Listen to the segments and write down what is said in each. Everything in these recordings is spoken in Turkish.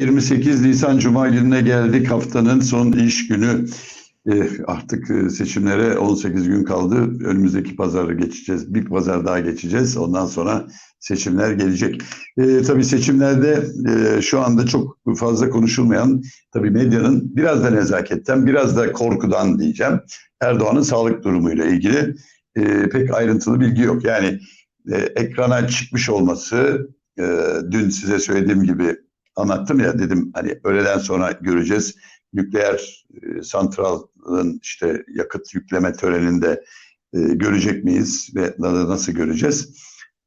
28 Nisan Cuma gününe geldik. Haftanın son iş günü. Eh, artık eh, seçimlere 18 gün kaldı. Önümüzdeki pazarı geçeceğiz. Bir pazar daha geçeceğiz. Ondan sonra seçimler gelecek. Eh, tabii seçimlerde eh, şu anda çok fazla konuşulmayan tabii medyanın biraz da nezaketten, biraz da korkudan diyeceğim. Erdoğan'ın sağlık durumuyla ilgili eh, pek ayrıntılı bilgi yok. Yani eh, ekrana çıkmış olması, eh, dün size söylediğim gibi anlattım ya dedim hani öğleden sonra göreceğiz. Nükleer e, santralın işte yakıt yükleme töreninde e, görecek miyiz ve na- nasıl göreceğiz?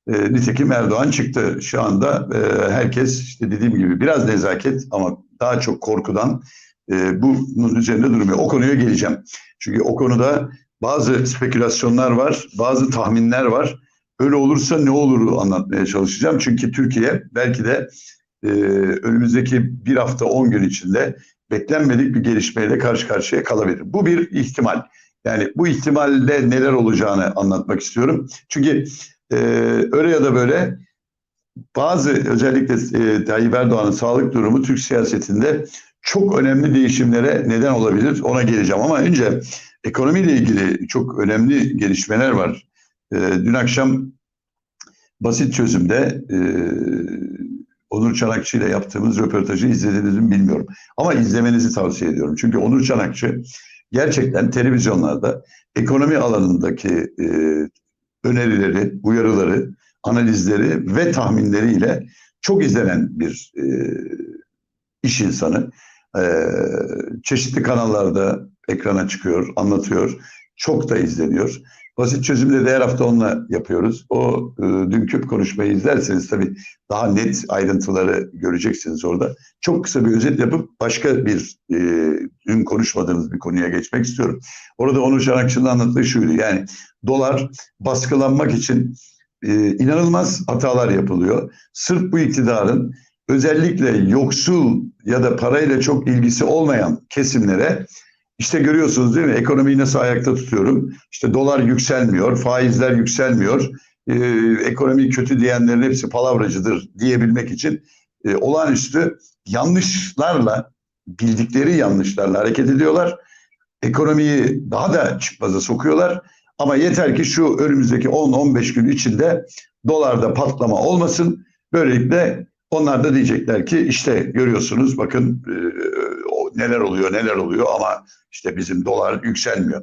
E, nitekim Erdoğan çıktı. Şu anda e, herkes işte dediğim gibi biraz nezaket ama daha çok korkudan e, bunun üzerinde durmuyor. O konuya geleceğim. Çünkü o konuda bazı spekülasyonlar var, bazı tahminler var. Öyle olursa ne olur anlatmaya çalışacağım. Çünkü Türkiye belki de e, önümüzdeki bir hafta 10 gün içinde beklenmedik bir gelişmeyle karşı karşıya kalabilir. Bu bir ihtimal. Yani bu ihtimalde neler olacağını anlatmak istiyorum. Çünkü e, öyle ya da böyle bazı özellikle e, Tayyip Erdoğan'ın sağlık durumu Türk siyasetinde çok önemli değişimlere neden olabilir. Ona geleceğim ama önce ekonomiyle ilgili çok önemli gelişmeler var. E, dün akşam basit çözümde e, Onur Çanakçı ile yaptığımız röportajı izlediniz mi bilmiyorum. Ama izlemenizi tavsiye ediyorum. Çünkü Onur Çanakçı gerçekten televizyonlarda ekonomi alanındaki e, önerileri, uyarıları, analizleri ve tahminleriyle çok izlenen bir e, iş insanı. E, çeşitli kanallarda ekrana çıkıyor, anlatıyor. Çok da izleniyor. Basit çözümde de her hafta onunla yapıyoruz. O e, dünkü konuşmayı izlerseniz tabii daha net ayrıntıları göreceksiniz orada. Çok kısa bir özet yapıp başka bir e, dün konuşmadığımız bir konuya geçmek istiyorum. Orada Onur Şanakçı'nın anlattığı şuydu. Yani dolar baskılanmak için e, inanılmaz hatalar yapılıyor. Sırf bu iktidarın özellikle yoksul ya da parayla çok ilgisi olmayan kesimlere işte görüyorsunuz değil mi? Ekonomiyi nasıl ayakta tutuyorum? İşte dolar yükselmiyor, faizler yükselmiyor. Ee, ekonomi kötü diyenlerin hepsi palavracıdır diyebilmek için e, olağanüstü yanlışlarla, bildikleri yanlışlarla hareket ediyorlar. Ekonomiyi daha da çıkmaza sokuyorlar. Ama yeter ki şu önümüzdeki 10-15 gün içinde dolarda patlama olmasın. Böylelikle onlar da diyecekler ki işte görüyorsunuz bakın e, neler oluyor neler oluyor ama işte bizim dolar yükselmiyor.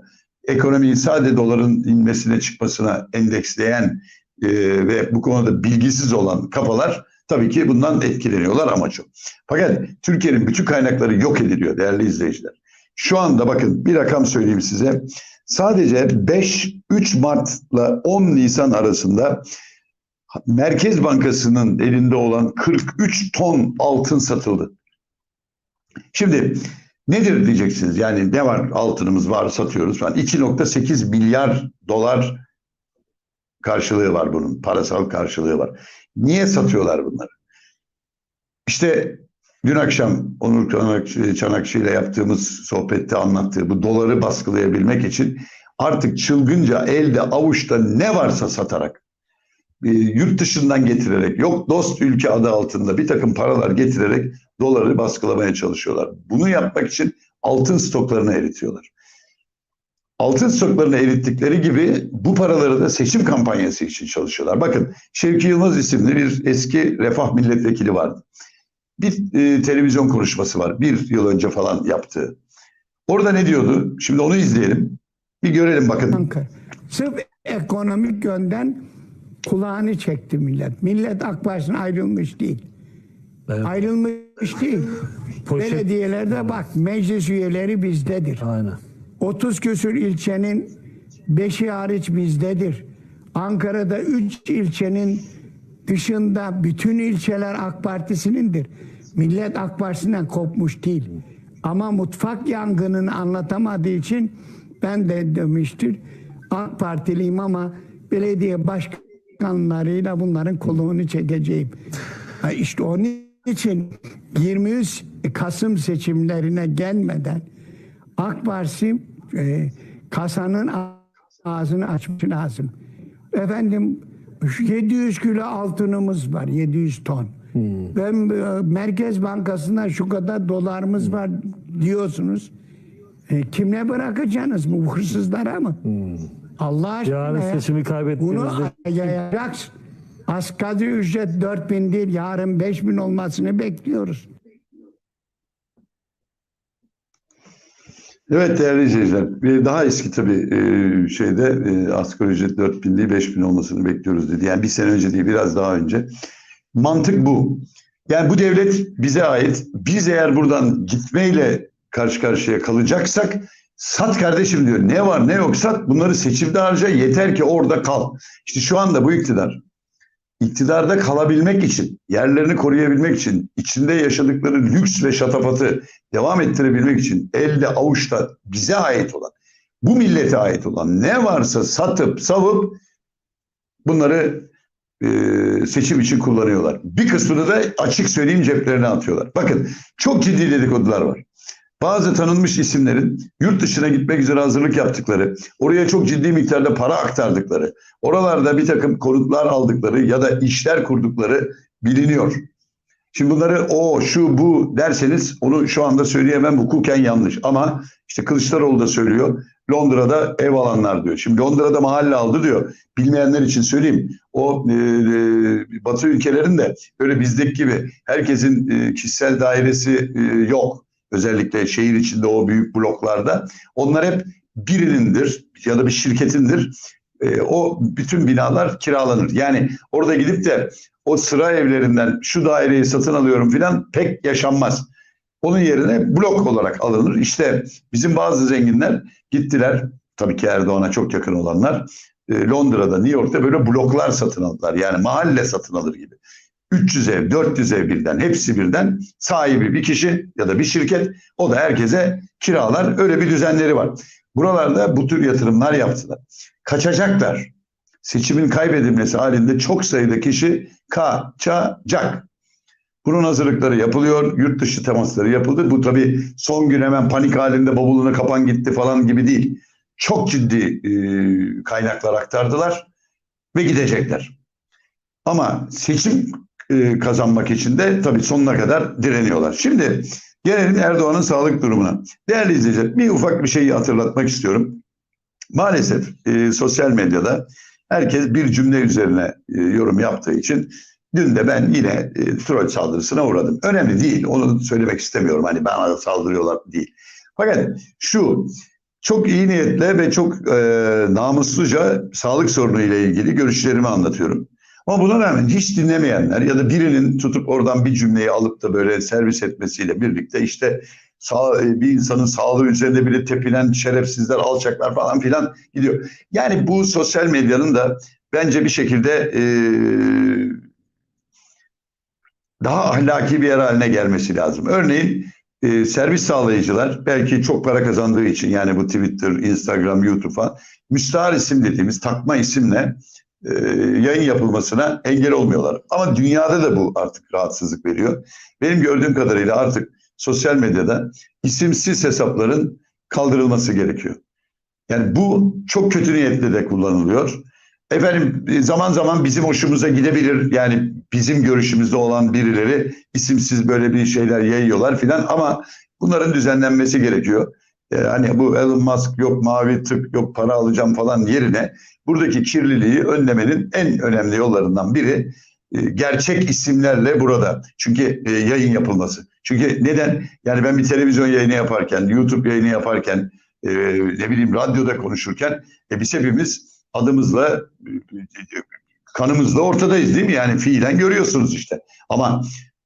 Ekonomiyi sadece doların inmesine çıkmasına endeksleyen e, ve bu konuda bilgisiz olan kafalar tabii ki bundan etkileniyorlar amaç o. Fakat Türkiye'nin bütün kaynakları yok ediliyor değerli izleyiciler. Şu anda bakın bir rakam söyleyeyim size. Sadece 5 3 Mart'la 10 Nisan arasında Merkez Bankası'nın elinde olan 43 ton altın satıldı. Şimdi nedir diyeceksiniz? Yani ne var altınımız var satıyoruz falan. 2.8 milyar dolar karşılığı var bunun. Parasal karşılığı var. Niye satıyorlar bunları? İşte dün akşam Onur Çanakçı, ile yaptığımız sohbette anlattığı bu doları baskılayabilmek için artık çılgınca elde avuçta ne varsa satarak e, yurt dışından getirerek yok dost ülke adı altında bir takım paralar getirerek doları baskılamaya çalışıyorlar. Bunu yapmak için altın stoklarını eritiyorlar. Altın stoklarını erittikleri gibi bu paraları da seçim kampanyası için çalışıyorlar. Bakın Şevki Yılmaz isimli bir eski refah milletvekili vardı. Bir e, televizyon konuşması var. Bir yıl önce falan yaptığı. Orada ne diyordu? Şimdi onu izleyelim. Bir görelim bakın. Ankara. Sırf ekonomik yönden kulağını çekti millet. Millet AK Partisi'ne ayrılmış değil. Ayrılmış Poşet- Belediyelerde bak meclis üyeleri bizdedir. Aynen. 30 küsür ilçenin 5'i hariç bizdedir. Ankara'da 3 ilçenin dışında bütün ilçeler AK Partisi'nindir. Millet AK Partisi'nden kopmuş değil. Ama mutfak yangınını anlatamadığı için ben de demiştir. AK Partiliyim ama belediye başkanlarıyla bunların koluğunu çekeceğim. Ha İşte onun için 23 Kasım seçimlerine gelmeden AK Parti e, kasanın ağzını açmış lazım. Efendim şu 700 kilo altınımız var 700 ton. Ben e, Merkez Bankası'ndan şu kadar dolarımız var diyorsunuz. E, kimle bırakacaksınız bu hırsızlara mı? Allah aşkına Yarın ya. seçimi kaybettiğimizde Bunu yayacaksın. Asgari ücret 4000 değil yarın 5000 olmasını bekliyoruz. Evet değerli izleyiciler, daha eski tabii e, şeyde e, asgari ücret 4000 değil 5000 olmasını bekliyoruz dedi. Yani bir sene önce değil biraz daha önce. Mantık bu. Yani bu devlet bize ait. Biz eğer buradan gitmeyle karşı karşıya kalacaksak sat kardeşim diyor. Ne var ne yok sat bunları seçimde harca yeter ki orada kal. İşte şu anda bu iktidar iktidarda kalabilmek için, yerlerini koruyabilmek için, içinde yaşadıkları lüks ve şatafatı devam ettirebilmek için elde avuçta bize ait olan, bu millete ait olan ne varsa satıp savup bunları e, seçim için kullanıyorlar. Bir kısmını da açık söyleyeyim ceplerine atıyorlar. Bakın çok ciddi dedikodular var. Bazı tanınmış isimlerin yurt dışına gitmek üzere hazırlık yaptıkları, oraya çok ciddi miktarda para aktardıkları, oralarda bir takım konutlar aldıkları ya da işler kurdukları biliniyor. Şimdi bunları o, şu, bu derseniz onu şu anda söyleyemem hukuken yanlış. Ama işte Kılıçdaroğlu da söylüyor. Londra'da ev alanlar diyor. Şimdi Londra'da mahalle aldı diyor. Bilmeyenler için söyleyeyim. O e, e, Batı ülkelerinde böyle bizdeki gibi herkesin e, kişisel dairesi e, yok. Özellikle şehir içinde o büyük bloklarda. Onlar hep birinindir ya da bir şirketindir. E, o bütün binalar kiralanır. Yani orada gidip de o sıra evlerinden şu daireyi satın alıyorum filan pek yaşanmaz. Onun yerine blok olarak alınır. İşte bizim bazı zenginler gittiler. Tabii ki Erdoğan'a çok yakın olanlar. e, Londra'da, New York'ta böyle bloklar satın aldılar. Yani mahalle satın alır gibi. 300 ev, 400 ev birden, hepsi birden sahibi bir kişi ya da bir şirket. O da herkese kiralar. Öyle bir düzenleri var. Buralarda bu tür yatırımlar yaptılar. Kaçacaklar. Seçimin kaybedilmesi halinde çok sayıda kişi kaçacak. Bunun hazırlıkları yapılıyor. Yurt dışı temasları yapıldı. Bu tabii son gün hemen panik halinde bavuluna kapan gitti falan gibi değil. Çok ciddi e, kaynaklar aktardılar ve gidecekler. Ama seçim e, kazanmak için de tabii sonuna kadar direniyorlar. Şimdi gelelim Erdoğan'ın sağlık durumuna. Değerli izleyiciler bir ufak bir şeyi hatırlatmak istiyorum. Maalesef e, sosyal medyada herkes bir cümle üzerine e, yorum yaptığı için dün de ben yine e, troll saldırısına uğradım. Önemli değil onu söylemek istemiyorum hani bana da saldırıyorlar değil. Fakat şu çok iyi niyetle ve çok e, namusluca sağlık sorunu ile ilgili görüşlerimi anlatıyorum. Ama buna rağmen hiç dinlemeyenler ya da birinin tutup oradan bir cümleyi alıp da böyle servis etmesiyle birlikte işte sağ, e, bir insanın sağlığı üzerinde bile tepinen şerefsizler, alçaklar falan filan gidiyor. Yani bu sosyal medyanın da bence bir şekilde e, daha ahlaki bir yer haline gelmesi lazım. Örneğin e, servis sağlayıcılar belki çok para kazandığı için yani bu Twitter, Instagram, YouTube falan müstahar isim dediğimiz takma isimle e, yayın yapılmasına engel olmuyorlar. Ama dünyada da bu artık rahatsızlık veriyor. Benim gördüğüm kadarıyla artık sosyal medyada isimsiz hesapların kaldırılması gerekiyor. Yani bu çok kötü niyetle de kullanılıyor. Efendim zaman zaman bizim hoşumuza gidebilir. Yani bizim görüşümüzde olan birileri isimsiz böyle bir şeyler yayıyorlar filan ama bunların düzenlenmesi gerekiyor. Ee, hani bu Elon Musk yok mavi tık yok para alacağım falan yerine buradaki kirliliği önlemenin en önemli yollarından biri e, gerçek isimlerle burada. Çünkü e, yayın yapılması. Çünkü neden? Yani ben bir televizyon yayını yaparken, YouTube yayını yaparken, e, ne bileyim radyoda konuşurken e, biz hepimiz adımızla, e, kanımızla ortadayız değil mi? Yani fiilen görüyorsunuz işte. Ama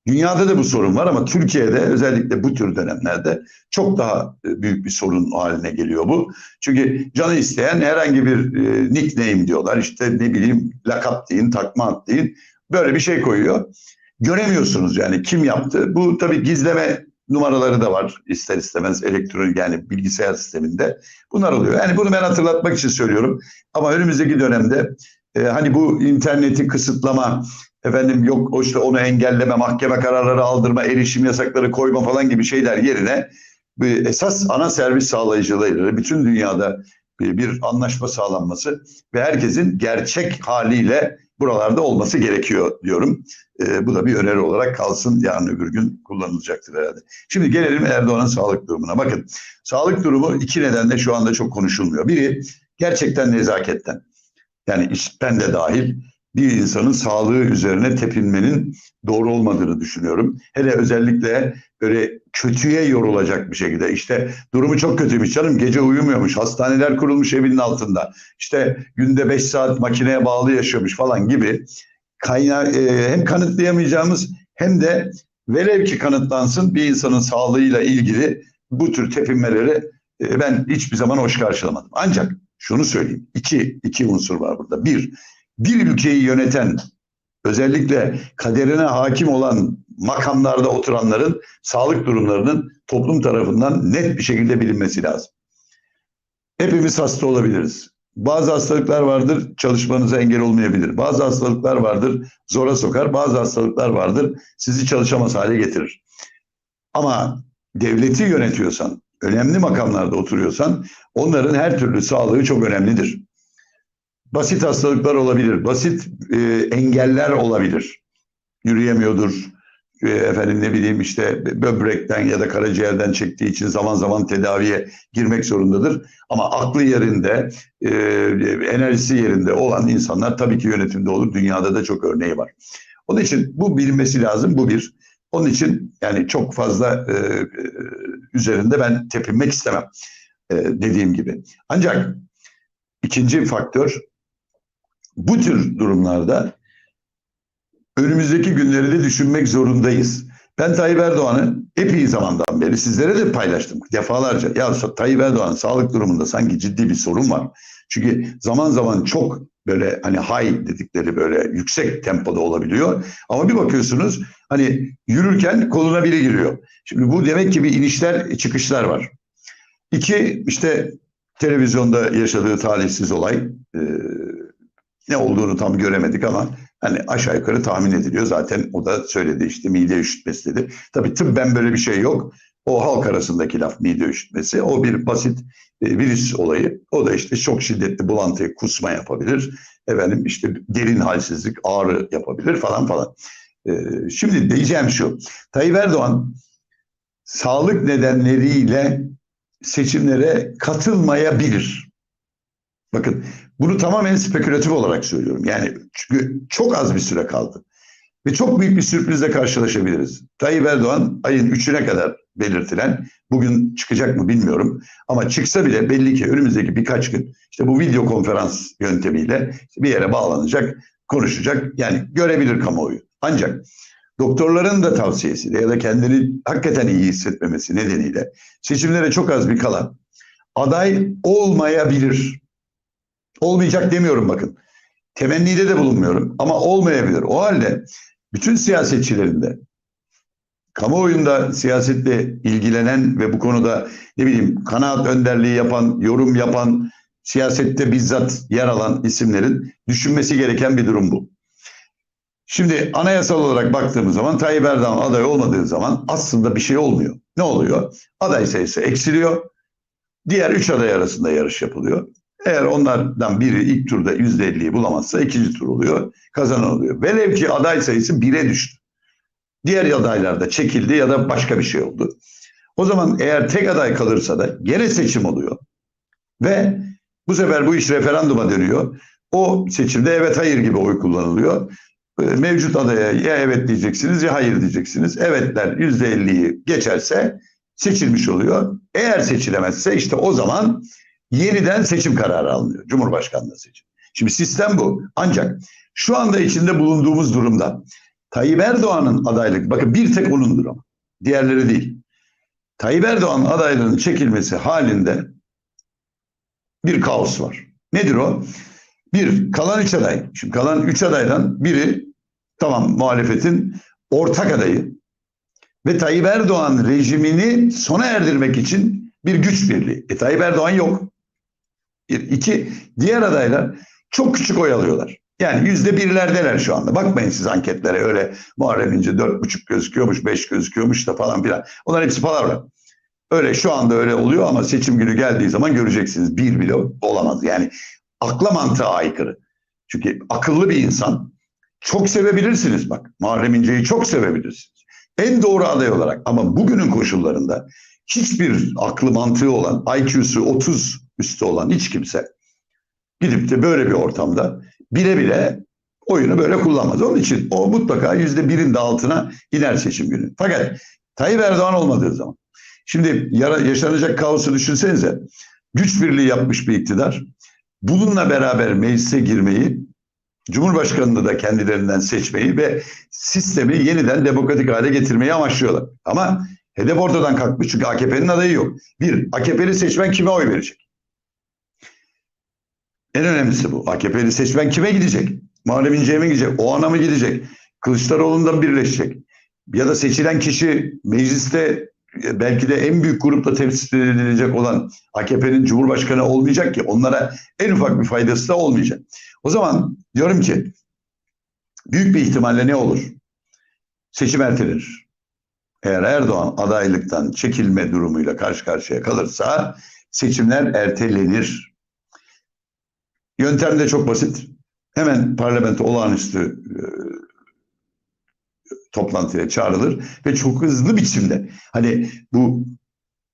dünyada da bu sorun var ama Türkiye'de özellikle bu tür dönemlerde çok daha e, büyük bir sorun haline geliyor bu. Çünkü canı isteyen herhangi bir e, nickname diyorlar. İşte ne bileyim lakap deyin, takma ad deyin. Böyle bir şey koyuyor. Göremiyorsunuz yani kim yaptı. Bu tabii gizleme numaraları da var ister istemez elektronik yani bilgisayar sisteminde. Bunlar oluyor. Yani bunu ben hatırlatmak için söylüyorum. Ama önümüzdeki dönemde e, hani bu interneti kısıtlama, efendim yok o işte onu engelleme, mahkeme kararları aldırma, erişim yasakları koyma falan gibi şeyler yerine bir esas ana servis sağlayıcıları bütün dünyada bir, bir anlaşma sağlanması ve herkesin gerçek haliyle buralarda olması gerekiyor diyorum. E, bu da bir öneri olarak kalsın. Yarın öbür gün kullanılacaktır herhalde. Şimdi gelelim Erdoğan'ın sağlık durumuna. Bakın sağlık durumu iki nedenle şu anda çok konuşulmuyor. Biri gerçekten nezaketten. Yani ben de dahil bir insanın sağlığı üzerine tepinmenin doğru olmadığını düşünüyorum. Hele özellikle böyle kötüye yorulacak bir şekilde. İşte durumu çok kötüymüş canım. Gece uyumuyormuş. Hastaneler kurulmuş evinin altında. İşte günde 5 saat makineye bağlı yaşıyormuş falan gibi kaynağı e, hem kanıtlayamayacağımız hem de velev ki kanıtlansın bir insanın sağlığıyla ilgili bu tür tepinmeleri e, ben hiçbir zaman hoş karşılamadım. Ancak şunu söyleyeyim. iki, iki unsur var burada. Bir, bir ülkeyi yöneten özellikle kaderine hakim olan makamlarda oturanların sağlık durumlarının toplum tarafından net bir şekilde bilinmesi lazım. Hepimiz hasta olabiliriz. Bazı hastalıklar vardır çalışmanıza engel olmayabilir. Bazı hastalıklar vardır zora sokar. Bazı hastalıklar vardır sizi çalışamaz hale getirir. Ama devleti yönetiyorsan, önemli makamlarda oturuyorsan onların her türlü sağlığı çok önemlidir. Basit hastalıklar olabilir, basit e, engeller olabilir. Yürüyemiyordur, e, efendim ne bileyim işte böbrekten ya da karaciğerden çektiği için zaman zaman tedaviye girmek zorundadır. Ama aklı yerinde, e, enerjisi yerinde olan insanlar tabii ki yönetimde olur. Dünyada da çok örneği var. Onun için bu bilinmesi lazım, bu bir. Onun için yani çok fazla e, e, üzerinde ben tepinmek istemem e, dediğim gibi. Ancak ikinci faktör bu tür durumlarda önümüzdeki günleri de düşünmek zorundayız. Ben Tayyip Erdoğan'ı epey zamandan beri sizlere de paylaştım defalarca. Ya Tayyip Erdoğan sağlık durumunda sanki ciddi bir sorun var. Çünkü zaman zaman çok böyle hani high dedikleri böyle yüksek tempoda olabiliyor. Ama bir bakıyorsunuz hani yürürken koluna biri giriyor. Şimdi bu demek ki bir inişler çıkışlar var. İki işte televizyonda yaşadığı talihsiz olay e, ne olduğunu tam göremedik ama hani aşağı yukarı tahmin ediliyor. Zaten o da söyledi işte mide üşütmesi dedi. Tabii tıbben böyle bir şey yok. O halk arasındaki laf mide üşütmesi. O bir basit e, virüs olayı. O da işte çok şiddetli bulantı, kusma yapabilir. Efendim işte derin halsizlik, ağrı yapabilir falan falan. E, şimdi diyeceğim şu. Tayyip Erdoğan sağlık nedenleriyle seçimlere katılmayabilir. Bakın bunu tamamen spekülatif olarak söylüyorum. Yani çünkü çok az bir süre kaldı. Ve çok büyük bir sürprizle karşılaşabiliriz. Tayyip Erdoğan ayın 3'üne kadar belirtilen, bugün çıkacak mı bilmiyorum. Ama çıksa bile belli ki önümüzdeki birkaç gün işte bu video konferans yöntemiyle bir yere bağlanacak, konuşacak. Yani görebilir kamuoyu. Ancak doktorların da tavsiyesiyle ya da kendini hakikaten iyi hissetmemesi nedeniyle seçimlere çok az bir kalan aday olmayabilir. Olmayacak demiyorum bakın. Temennide de bulunmuyorum ama olmayabilir. O halde bütün siyasetçilerin de kamuoyunda siyasetle ilgilenen ve bu konuda ne bileyim kanaat önderliği yapan, yorum yapan, siyasette bizzat yer alan isimlerin düşünmesi gereken bir durum bu. Şimdi anayasal olarak baktığımız zaman Tayyip Erdoğan aday olmadığı zaman aslında bir şey olmuyor. Ne oluyor? Aday sayısı eksiliyor. Diğer üç aday arasında yarış yapılıyor. Eğer onlardan biri ilk turda %50'yi bulamazsa ikinci tur oluyor. Kazanan oluyor. Velev ki aday sayısı bire düştü. Diğer adaylar da çekildi ya da başka bir şey oldu. O zaman eğer tek aday kalırsa da gene seçim oluyor. Ve bu sefer bu iş referanduma dönüyor. O seçimde evet hayır gibi oy kullanılıyor. Ee, Mevcut adaya ya evet diyeceksiniz ya hayır diyeceksiniz. Evetler %50'yi geçerse seçilmiş oluyor. Eğer seçilemezse işte o zaman yeniden seçim kararı alınıyor. Cumhurbaşkanlığı seçim. Şimdi sistem bu. Ancak şu anda içinde bulunduğumuz durumda Tayyip Erdoğan'ın adaylık, bakın bir tek onundur ama diğerleri değil. Tayyip Erdoğan adaylığının çekilmesi halinde bir kaos var. Nedir o? Bir, kalan üç aday. Şimdi kalan üç adaydan biri tamam muhalefetin ortak adayı ve Tayyip Erdoğan rejimini sona erdirmek için bir güç birliği. E Tayyip Erdoğan yok. Bir, iki, diğer adaylar çok küçük oy alıyorlar. Yani yüzde birlerdeler şu anda. Bakmayın siz anketlere öyle Muharrem İnce dört buçuk gözüküyormuş, beş gözüküyormuş da falan filan. Onlar hepsi palavra. Öyle şu anda öyle oluyor ama seçim günü geldiği zaman göreceksiniz. Bir bile olamaz. Yani akla mantığa aykırı. Çünkü akıllı bir insan çok sevebilirsiniz bak. Muharrem İnce'yi çok sevebilirsiniz. En doğru aday olarak ama bugünün koşullarında hiçbir aklı mantığı olan, IQ'su 30 üstü olan hiç kimse gidip de böyle bir ortamda bile bile oyunu böyle kullanmaz. Onun için o mutlaka yüzde birin de altına iner seçim günü. Fakat Tayyip Erdoğan olmadığı zaman şimdi yara, yaşanacak kaosu düşünsenize güç birliği yapmış bir iktidar bununla beraber meclise girmeyi Cumhurbaşkanını da kendilerinden seçmeyi ve sistemi yeniden demokratik hale getirmeyi amaçlıyorlar. Ama hedef ortadan kalkmış çünkü AKP'nin adayı yok. Bir, AKP'li seçmen kime oy verecek? En önemlisi bu. AKP'li seçmen kime gidecek? Muharrem İnce'ye mi gidecek? O ana mı gidecek? Kılıçdaroğlu'ndan birleşecek. Ya da seçilen kişi mecliste e, belki de en büyük grupla temsil edilecek olan AKP'nin Cumhurbaşkanı olmayacak ki onlara en ufak bir faydası da olmayacak. O zaman diyorum ki büyük bir ihtimalle ne olur? Seçim ertelenir. Eğer Erdoğan adaylıktan çekilme durumuyla karşı karşıya kalırsa seçimler ertelenir. Yöntem de çok basit. Hemen parlamento olağanüstü e, toplantıya çağrılır ve çok hızlı biçimde hani bu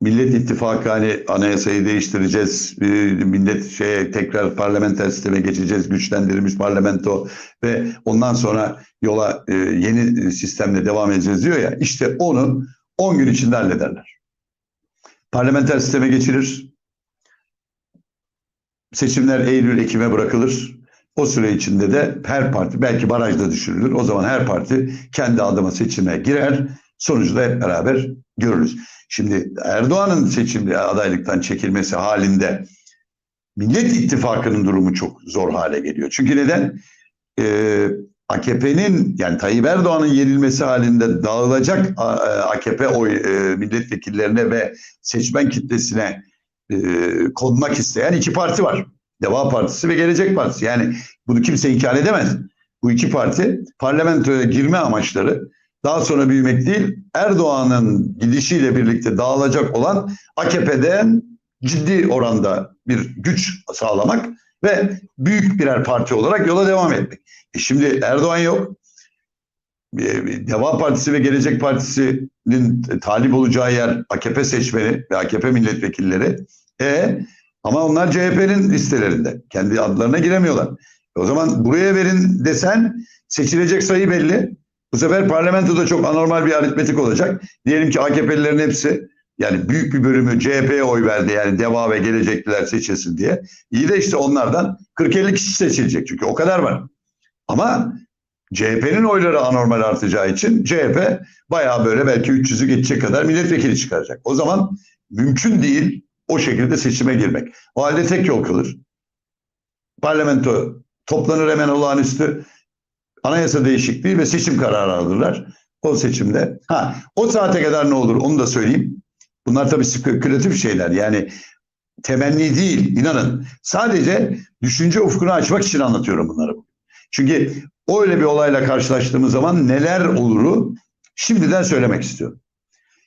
Millet İttifakı hani anayasayı değiştireceğiz, e, millet şeye tekrar parlamenter sisteme geçeceğiz, güçlendirilmiş parlamento ve ondan sonra yola e, yeni sistemle devam edeceğiz diyor ya. İşte onu 10 gün içinde hallederler. Parlamenter sisteme geçilir. Seçimler Eylül-Ekim'e bırakılır. O süre içinde de her parti belki barajda düşürülür. O zaman her parti kendi adıma seçime girer. Sonucu da hep beraber görürüz. Şimdi Erdoğan'ın seçimde adaylıktan çekilmesi halinde Millet İttifakı'nın durumu çok zor hale geliyor. Çünkü neden? Ee, AKP'nin yani Tayyip Erdoğan'ın yenilmesi halinde dağılacak AKP oy e, milletvekillerine ve seçmen kitlesine e, konmak isteyen iki parti var. Deva Partisi ve Gelecek Partisi. Yani bunu kimse inkar edemez. Bu iki parti parlamentoya girme amaçları daha sonra büyümek değil, Erdoğan'ın gidişiyle birlikte dağılacak olan AKP'den ciddi oranda bir güç sağlamak ve büyük birer parti olarak yola devam etmek. E şimdi Erdoğan yok. E, Deva Partisi ve Gelecek Partisi'nin talip olacağı yer AKP seçmeni ve AKP milletvekilleri. E ama onlar CHP'nin listelerinde. Kendi adlarına giremiyorlar. E o zaman buraya verin desen seçilecek sayı belli. Bu sefer parlamentoda çok anormal bir aritmetik olacak. Diyelim ki AKP'lilerin hepsi yani büyük bir bölümü CHP'ye oy verdi yani DEVA ve Gelecekliler seçilsin diye. İyi de işte onlardan 40-50 kişi seçilecek çünkü o kadar var. Ama CHP'nin oyları anormal artacağı için CHP bayağı böyle belki 300'ü geçecek kadar milletvekili çıkaracak. O zaman mümkün değil o şekilde seçime girmek. O halde tek yol kalır. Parlamento toplanır hemen olağanüstü anayasa değişikliği ve seçim kararı alırlar. O seçimde. Ha, o saate kadar ne olur onu da söyleyeyim. Bunlar tabii spekülatif şeyler. Yani temenni değil, inanın. Sadece düşünce ufkunu açmak için anlatıyorum bunları. Çünkü öyle bir olayla karşılaştığımız zaman neler oluru şimdiden söylemek istiyorum.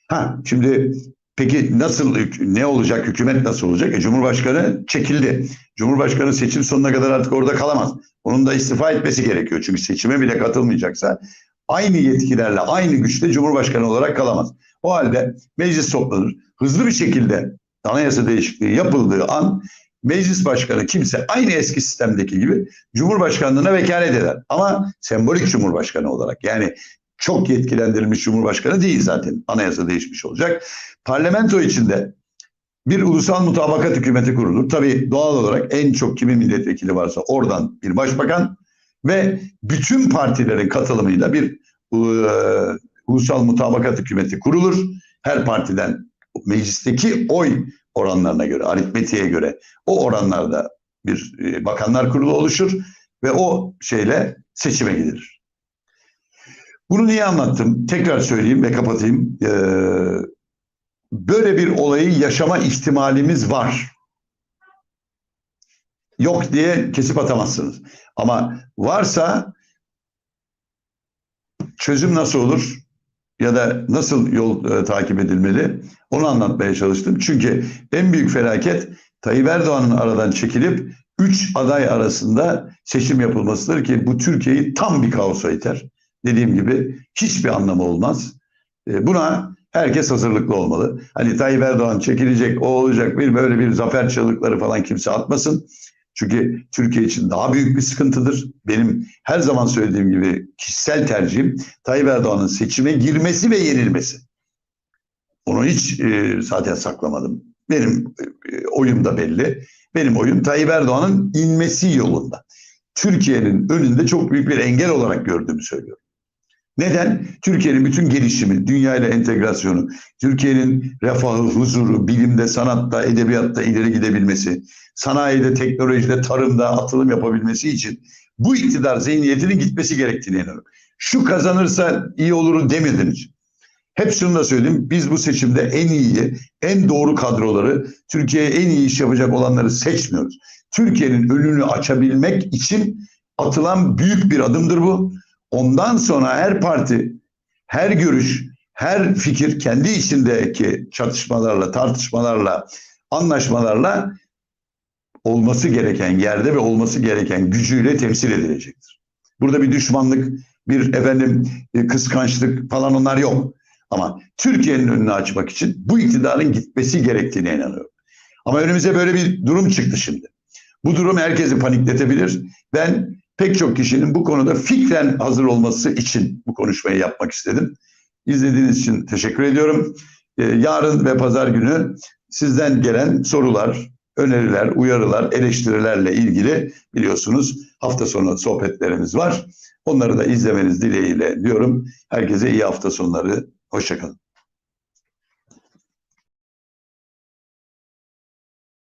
Ha, şimdi peki nasıl ne olacak? Hükümet nasıl olacak? E, Cumhurbaşkanı çekildi. Cumhurbaşkanı seçim sonuna kadar artık orada kalamaz. Onun da istifa etmesi gerekiyor. Çünkü seçime bile katılmayacaksa aynı yetkilerle, aynı güçle Cumhurbaşkanı olarak kalamaz. O halde meclis toplanır. Hızlı bir şekilde anayasa değişikliği yapıldığı an meclis başkanı kimse aynı eski sistemdeki gibi Cumhurbaşkanlığına vekalet eder. Ama sembolik Cumhurbaşkanı olarak yani çok yetkilendirilmiş Cumhurbaşkanı değil zaten. Anayasa değişmiş olacak. Parlamento içinde bir ulusal mutabakat hükümeti kurulur. Tabii doğal olarak en çok kimin milletvekili varsa oradan bir başbakan ve bütün partilerin katılımıyla bir e, ulusal mutabakat hükümeti kurulur. Her partiden meclisteki oy oranlarına göre, aritmetiğe göre o oranlarda bir e, bakanlar kurulu oluşur ve o şeyle seçime gidilir. Bunu niye anlattım? Tekrar söyleyeyim ve kapatayım. Ee, böyle bir olayı yaşama ihtimalimiz var. Yok diye kesip atamazsınız. Ama varsa çözüm nasıl olur ya da nasıl yol e, takip edilmeli onu anlatmaya çalıştım. Çünkü en büyük felaket Tayyip Erdoğan'ın aradan çekilip üç aday arasında seçim yapılmasıdır ki bu Türkiye'yi tam bir kaosa iter. Dediğim gibi hiçbir anlamı olmaz. E, Buna herkes hazırlıklı olmalı. Hani Tayyip Erdoğan çekilecek, o olacak bir böyle bir zafer çığlıkları falan kimse atmasın. Çünkü Türkiye için daha büyük bir sıkıntıdır. Benim her zaman söylediğim gibi kişisel tercihim Tayyip Erdoğan'ın seçime girmesi ve yenilmesi. Onu hiç e, zaten saklamadım. Benim e, oyum da belli. Benim oyum Tayyip Erdoğan'ın inmesi yolunda. Türkiye'nin önünde çok büyük bir engel olarak gördüğümü söylüyorum. Neden? Türkiye'nin bütün gelişimi, dünya ile entegrasyonu, Türkiye'nin refahı, huzuru, bilimde, sanatta, edebiyatta ileri gidebilmesi, sanayide, teknolojide, tarımda atılım yapabilmesi için bu iktidar zihniyetinin gitmesi gerektiğine inanıyorum. Şu kazanırsa iyi olur demedim hiç. Hep şunu da söyleyeyim. Biz bu seçimde en iyiyi, en doğru kadroları, Türkiye'ye en iyi iş yapacak olanları seçmiyoruz. Türkiye'nin önünü açabilmek için atılan büyük bir adımdır bu. Ondan sonra her parti, her görüş, her fikir kendi içindeki çatışmalarla, tartışmalarla, anlaşmalarla olması gereken yerde ve olması gereken gücüyle temsil edilecektir. Burada bir düşmanlık, bir efendim e, kıskançlık falan onlar yok. Ama Türkiye'nin önünü açmak için bu iktidarın gitmesi gerektiğine inanıyorum. Ama önümüze böyle bir durum çıktı şimdi. Bu durum herkesi panikletebilir. Ben pek çok kişinin bu konuda fikren hazır olması için bu konuşmayı yapmak istedim. İzlediğiniz için teşekkür ediyorum. Ee, yarın ve pazar günü sizden gelen sorular, öneriler, uyarılar, eleştirilerle ilgili biliyorsunuz hafta sonu sohbetlerimiz var. Onları da izlemeniz dileğiyle diyorum. Herkese iyi hafta sonları. Hoşçakalın.